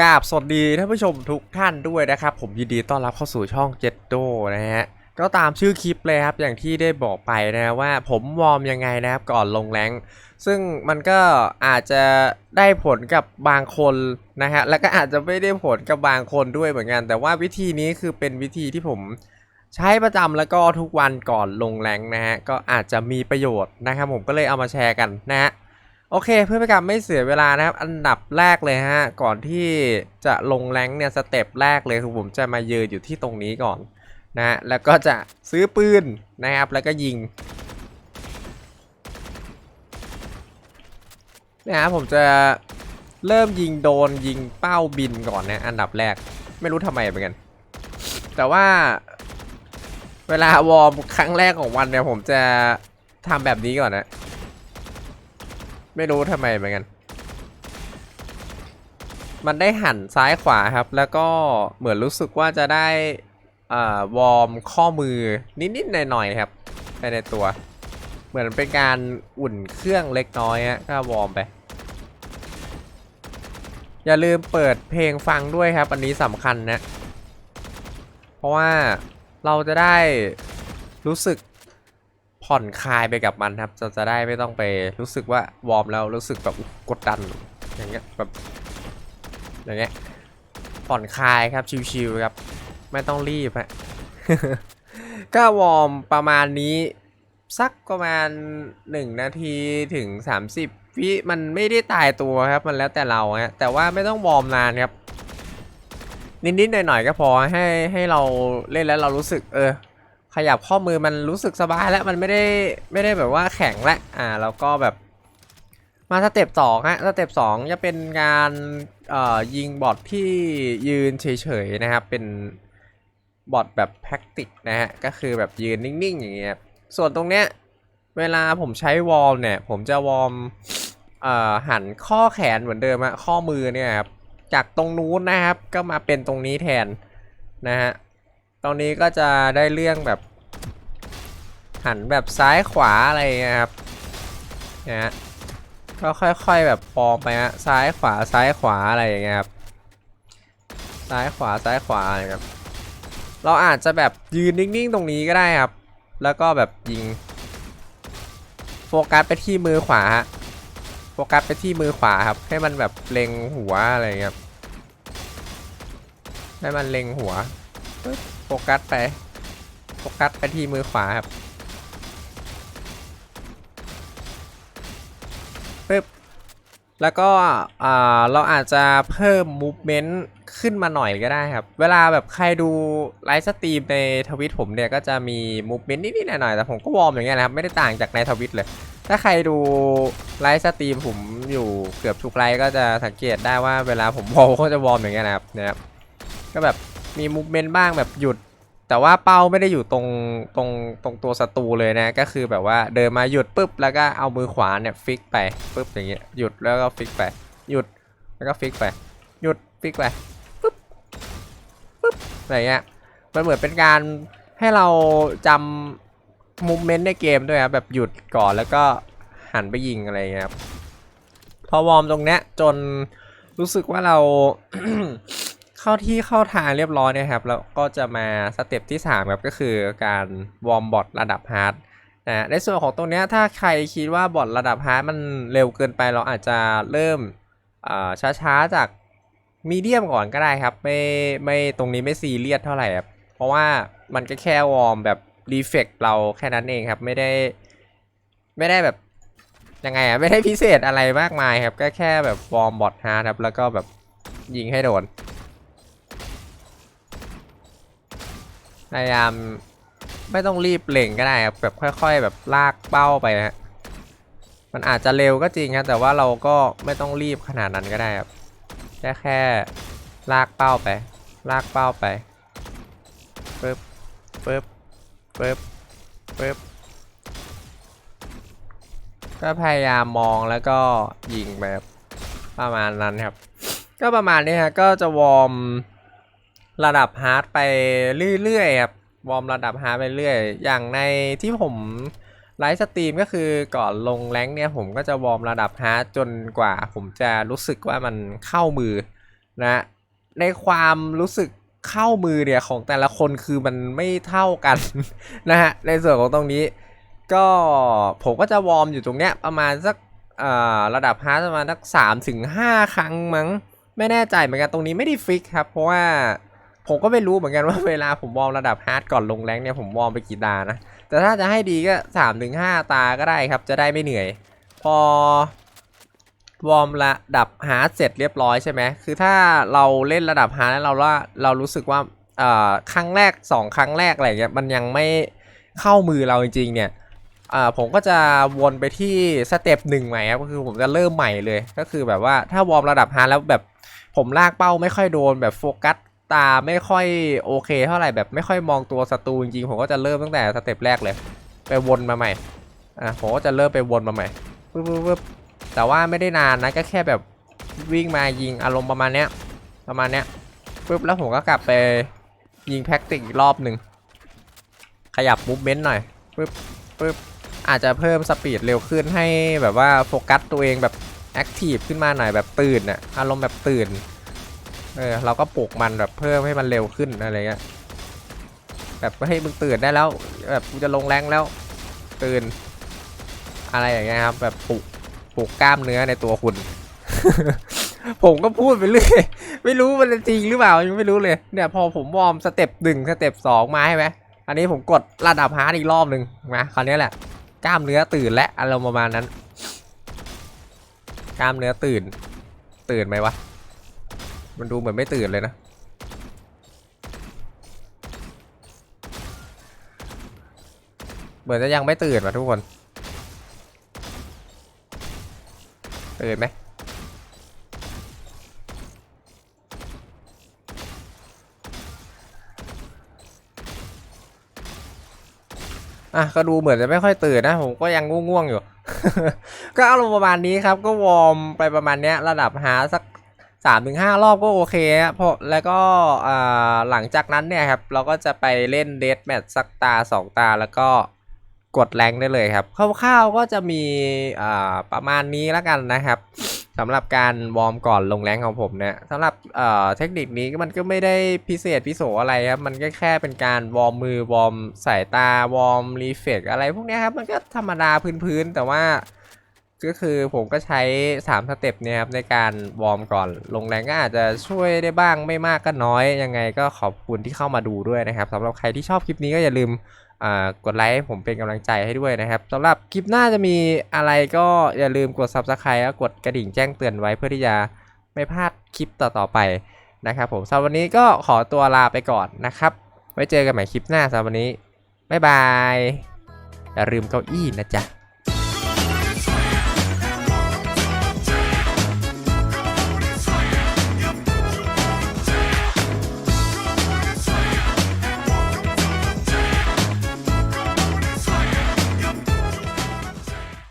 กราบสวัสดีท่านผู้ชมทุกท่านด้วยนะครับ ผมยินดีต้อนรับเข้าสู่ช่องเจ็ดโดนะฮะก็ตามชื่อคลิปเลยครับอย่างที่ได้บอกไปนะว่าผมวอร์มยังไงนะครับก่อนลงแรงซึ่งมันก็อาจจะได้ผลกับบางคนนะฮะแล้วก็อาจจะไม่ได้ผลกับบางคนด้วยเหมือนกัน แต่ว่าวิธีนี้คือเป็นวิธีที่ผมใช้ประจำแล้วก็ทุกวันก่อนลงแรงนะฮะก็อาจจะมีประโยชน์นะครับผมก็เลยเอามาแชร์กันนะฮะ โอเคเพื่อเป็นการไม่เสียเวลานะครับ อันดับแรกเลยฮะ ก่อนที่จะลงแรงเนี่ยสเต็ปแรกเลยคือผมจะมายืนอยู่ที่ตรงนี้ก่อนนะแล้วก็จะซื้อปืนนะครับ แล้วก็ยิงนี่ยฮะผมจะเริ่มยิงโดนยิงเป้าบินก่อนนะอันดับแรกไม่รู้ทำไมเหมือนกัน แต่ว่า เวลาวอร์มครั้งแรกของวันเนี่ยผมจะทำแบบนี้ก่อนนะ ไม่รู้ทำไมเหมือนกัน มันได้หันซ้ายขวาครับ แล้วก็เหมือนรู้สึกว่าจะได้อ่าวอร์มข้อมือนิดๆหน่อยๆครับไปในตัว เหมือนเป็นการอุ่นเครื่องเล็กน้อยฮะก็วอร์มไป อย่าลืมเปิดเพลงฟังด้วยครับ อันนี้สำคัญนะ เพราะว่าเราจะได้รู้สึก ผ่อนคลายไปกับมันครับจะจะได้ไม่ต้องไปรู้สึกว่าวอร์มแล้วรู้สึกแบบกดดันอย่างเงี้ยแบบอย่างเงี้ยผ่อนคลายครับชิวๆครับไม่ต้องรีบฮะก็วอร์มประมาณนี้สักประมาณ 1 นาทีถึง 30วิมันไม่ได้ตายตัวครับ มันแล้วแต่เราฮะแต่ว่าไม่ต้องวอร์มนานครับ นิดๆหน่อยๆก็พอให้ให้เราเล่นแล้วเรารู้สึกเออ ขยับข้อมือมันรู้สึกสบายแล้วมันไม่ได้ไม่ได้แบบว่าแข็งและอ่าแล้วก็แบบมาสเต็ปสองฮะสเต็ปสองจะเป็นการเอ่อยิงบอทที่ยืนเฉยๆนะครับ เป็นบอทแบบแพ็กติกนะฮะก็คือแบบยืนนิ่งๆอย่างเงี้ยส่วนตรงเนี้ยเวลาผมใช้วอลเนี่ยผมจะวอร์มเอ่อหันข้อแขนเหมือนเดิมอะข้อมือเนี่ยครับจากตรงนู้นนะครับก็มาเป็นตรงนี้แทนนะฮะ รงนี้ก็จะได้เรื่องแบบ หันแบบซ้ายขวาอะไรเงี้ยครับนะฮะก็ค่อยๆแบบปอมไปฮะซ้ายขวาซ้ายขวาอะไรอย่างเงี้ยครับซ้ายขวาซ้ายขวาอะไรครับเราอาจจะแบบยืนนิ่งๆตรงนี้ก็ได้ครับ แล้วก็แบบยิง โฟกัสไปที่มือขวาฮะโฟกัสไปที่มือขวาครับ ให้มันแบบเล็งหัวอะไรอย่างเงี้ยให้มันเล็งหัว โฟกัสไป โฟกัสไปที่มือขวาครับปึ๊บแล้วก็เราอาจจะเพิ่ม movement ขึ้นมาหน่อยก็ได้ครับ เวลาแบบใครดูไลฟ์สตรีมในทวิตผมเนี่ยก็จะมี movement นิดๆหน่อยๆแต่ผมก็วอร์มอย่างเงี้ยนะครับ ไม่ได้ต่างจากในทวิตเลย ถ้าใครดูไลฟ์สตรีมผมอยู่เกือบทุกไลฟ์ก็จะสังเกตได้ว่าเวลาผมวอร์มก็จะวอร์มอย่างเงี้ยนะครับนะครับก็แบบ มีมูฟเมนต์บ้างแบบหยุด แต่ว่าเป้าไม่ได้อยู่ตรงตรงตรงตัวศัตรูเลยนะ ก็คือแบบว่าเดินมาหยุดปุ๊บแล้วก็เอามือขวาเนี่ยฟิกไปปุ๊บอย่างเงี้ยหยุดแล้วก็ฟิกไปหยุดแล้วก็ฟิกไปหยุดฟิกไปปุ๊บปุ๊บอะไรเงี้ยมันเหมือนเป็นการให้เราจำมูฟเมนต์ในเกมด้วยครับแบบหยุดก่อนแล้วก็หันไปยิงอะไรเงี้ยครับพอวอร์มตรงเนี้ยจนรู้สึกว่าเรา เข้าที่เข้าทางเรียบร้อยเนะครับ แล้วก็จะมาสเต็ปที่3ครับก็คือการวอร์มบอทระดับฮาร์ดนะในส่วนของตรงนี้ถ้าใครคิดว่าบอทระดับฮาร์ดมันเร็วเกินไปเราอาจจะเริ่มช้าๆจากมีเดียมก่อนก็ได้ครับ ไม่ไม่ตรงนี้ไม่ซีเรียสเท่าไหร่ครับเพราะว่ามันก็แค่วอร์มแบบรีเฟกเราแค่นั้นเองครับ ไม่ได้ไม่ได้แบบยังไงอะไม่ได้พิเศษอะไรมากมายครับ ก็แค่แบบวอร์มบอทฮาร์ดครับ แล้วก็แบบยิงให้โดน พยายามไม่ต้องรีบเล็งก็ได้ครับแบบค่อย ๆ แบบลากเป้าไปฮะมันอาจจะเร็วก็จริงครับแต่ว่าเราก็ไม่ต้องรีบขนาดนั้นก็ได้ครับแค่แค่ลากเป้าไป ลากเป้าไปปึ๊บปึ๊บปึ๊บปึ๊บก็พยายามมองแล้วก็ยิงแบบประมาณนั้นครับ ก็ประมาณนี้ฮะก็จะวอร์ม ระดับฮาร์ดไปเรื่อยๆครับวอร์มระดับฮาร์ดไปเรื่อยอย่างในที่ผมไลฟ์สตรีมก็คือก่อนลงแรงเนี่ยผมก็จะวอร์มระดับฮาร์ดจนกว่า ผมจะรู้สึกว่ามันเข้ามือนะในความรู้สึกเข้ามือเนี่ยของแต่ละคนคือมันไม่เท่ากันนะฮะในส่วนของตรงนี้ ก็ผมก็จะวอร์มอยู่ตรงเนี้ยประมาณสักระดับฮาร์ดประมาณสักสามถึงห้าครั้งมั้ง ไม่แน่ใจเหมือนกันตรงนี้ไม่ได้ฟิกครับ เพราะว่า ผมก็ไม่รู้เหมือนกันว่าเวลาผมวอร์มระดับฮาร์ดก่อนลงแรงเนี่ยผมวอร์มไปกี่ตานะ แต่ถ้าจะให้ดีก็สามถึงห้าตาก็ได้ครับ จะได้ไม่เหนื่อย พอวอร์มระดับฮาร์ดเสร็จเรียบร้อยใช่ไหมคือถ้าเราเล่นระดับฮาร์ดแล้วเราว่าเรารู้สึกว่าเอ่อครั้งแรกสองครั้งแรกอะไรเงี้ยมันยังไม่เข้ามือเราจริงๆเนี่ยผมก็จะวนไปที่สเต็ปหนึ่งใหม่ครับก็คือผมจะเริ่มใหม่เลย ก็คือแบบว่าถ้าวอร์มระดับฮาร์ดแล้วแบบผมลากเป้าไม่ค่อยโดนแบบโฟกัส ตาไม่ค่อยโอเคเท่าไหร่แบบไม่ค่อยมองตัวศัตรูจริงๆผมก็จะเริ่มตั้งแต่สเต็ปแรกเลย ไปวนมาใหม่อะผมก็จะเริ่มไปวนมาใหม่ปึ๊บปึ๊บปึ๊บแต่ว่าไม่ได้นานนะก็แค่แบบวิ่งมายิงอารมณ์ประมาณเนี้ยประมาณเนี้ยปึ๊บแล้วผมก็กลับไปยิงแพ็กติกอีกรอบหนึ่งขยับมูฟเมนต์หน่อยปึ๊บปึ๊บอาจจะเพิ่มสปีดเร็วขึ้นให้แบบว่าโฟกัสตัวเองแบบแอคทีฟขึ้นมาหน่อยแบบตื่นอะอารมณ์แบบตื่น เออเราก็ปลุกมันแบบเพิ่มให้มันเร็วขึ้นอะไรเงี้ยแบบให้มึงตื่นได้แล้ว แบบกูจะลงแรงแล้ว ตื่น อะไรอย่างเงี้ยครับ แบบปลุกปลุกกล้ามเนื้อในตัวคุณ ผมก็พูดไปเรื่อยไม่รู้มันจะจริงหรือเปล่ายังไม่รู้เลยเนี่ยพอผมวอร์มสเต็ปหนึ่งสเต็ปสองมาใช่ไหมอันนี้ผมกดระดับฮาร์ดอีกรอบหนึ่งนะคราวนี้แหละกล้ามเนื้อตื่นและอารมณ์ประมาณนั้น กล้ามเนื้อตื่น ตื่นไหมวะ มันดูเหมือนไม่ตื่นเลยนะ เหมือนจะยังไม่ตื่นว่ะทุกคน ตื่นไหมอะก็ดูเหมือนจะไม่ค่อยตื่นนะ ผมก็ยังง่วงๆอยู่ ก็เอารมณ์ประมาณนี้ครับ ก็วอร์มไปประมาณเนี้ย ระดับหาสัก สามถึงห้ารอบก็โอเคฮะเพราะแล้วก็หลังจากนั้นเนี่ยครับ เราก็จะไปเล่นเดทแมทสักตาสองตาแล้วก็กดแรงได้เลยครับคร่าวๆก็จะมีประมาณนี้แล้วกันนะครับสำหรับการวอร์มก่อนลงแรงของผมเนี่ยสำหรับเทคนิคนี้มันก็ไม่ได้พิเศษพิโสอะไรครับ มันก็แค่เป็นการวอร์มมือวอร์มสายตาวอร์มรีเฟกอะไรพวกนี้ครับ มันก็ธรรมดาพื้นๆแต่ว่า ก็คือผมก็ใช้ 3 สเต็ปเนี่ยครับในการวอร์มก่อน ลงแรงก็อาจจะช่วยได้บ้างไม่มากก็น้อย ยังไงก็ขอบคุณที่เข้ามาดูด้วยนะครับสำหรับใครที่ชอบคลิปนี้ก็อย่าลืมกดไลค์ผมเป็นกำลังใจให้ด้วยนะครับสำหรับคลิปหน้าจะมีอะไรก็อย่าลืมกด subscribe แล้วกดกระดิ่งแจ้งเตือนไว้เพื่อที่จะไม่พลาดคลิปต่อๆไปนะครับผมสำหรับวันนี้ก็ขอตัวลาไปก่อนนะครับ ไว้เจอกันใหม่คลิปหน้าสำหรับวันนี้บ๊ายบายอย่าลืมเก้าอี้นะจ๊ะ